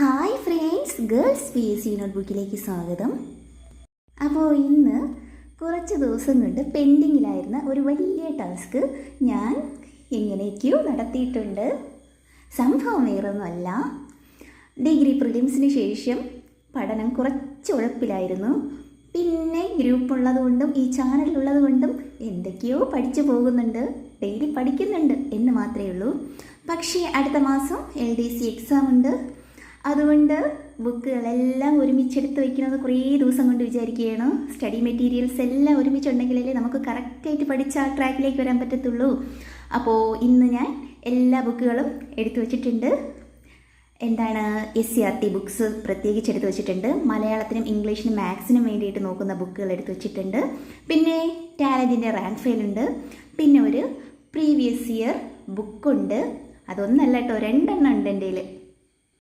Hi friends girls P S C നോട്ട്ബുക്കിലേക്ക് സ്വാഗതം. അപ്പോൾ ഇന്ന് കുറച്ച് ദിവസം കൊണ്ട് പെൻഡിങ്ങിലായിരുന്ന ഒരു വലിയ ടാസ്ക് ഞാൻ എങ്ങനെയൊക്കെയോ നടത്തിയിട്ടുണ്ട്. സംഭവം വേറൊന്നുമല്ല. ഡിഗ്രി പ്രിലിംസിന് ശേഷം പഠനം കുറച്ച് ഉഴപ്പിലായിരുന്നു. പിന്നെ ഗ്രൂപ്പ് ഉള്ളതുകൊണ്ടും ഈ ചാനൽ കൊണ്ടും എന്തൊക്കെയോ പഠിച്ചു പോകുന്നുണ്ട്. ഡെയിലി പഠിക്കുന്നുണ്ട് എന്ന് മാത്രമേ ഉള്ളൂ. പക്ഷേ അടുത്ത മാസം എൽ ഡി സി എക്സാം ഉണ്ട്. അതുകൊണ്ട് ബുക്കുകളെല്ലാം ഒരുമിച്ചെടുത്ത് വയ്ക്കുന്നത് കുറേ ദിവസം കൊണ്ട് വിചാരിക്കുകയാണ്. സ്റ്റഡി മെറ്റീരിയൽസ് എല്ലാം ഒരുമിച്ചുണ്ടെങ്കിലല്ലേ നമുക്ക് കറക്റ്റായിട്ട് പഠിച്ച് ആ ട്രാക്കിലേക്ക് വരാൻ പറ്റത്തുള്ളൂ. അപ്പോൾ ഇന്ന് ഞാൻ എല്ലാ ബുക്കുകളും എടുത്തു വച്ചിട്ടുണ്ട്. എന്താണ് S C R T books പ്രത്യേകിച്ച് എടുത്തു വച്ചിട്ടുണ്ട്. മലയാളത്തിനും ഇംഗ്ലീഷിനും മാത്സിനും വേണ്ടിയിട്ട് നോക്കുന്ന ബുക്കുകൾ എടുത്തു വച്ചിട്ടുണ്ട്. പിന്നെ ടാലന്റിന്റെ റാങ്ക് ഫെയിൽ ഉണ്ട്. പിന്നെ ഒരു പ്രീവിയസ് ഇയർ ബുക്കുണ്ട് അതൊന്നല്ല കേട്ടോ രണ്ടെണ്ണം ഉണ്ട് എന്റെ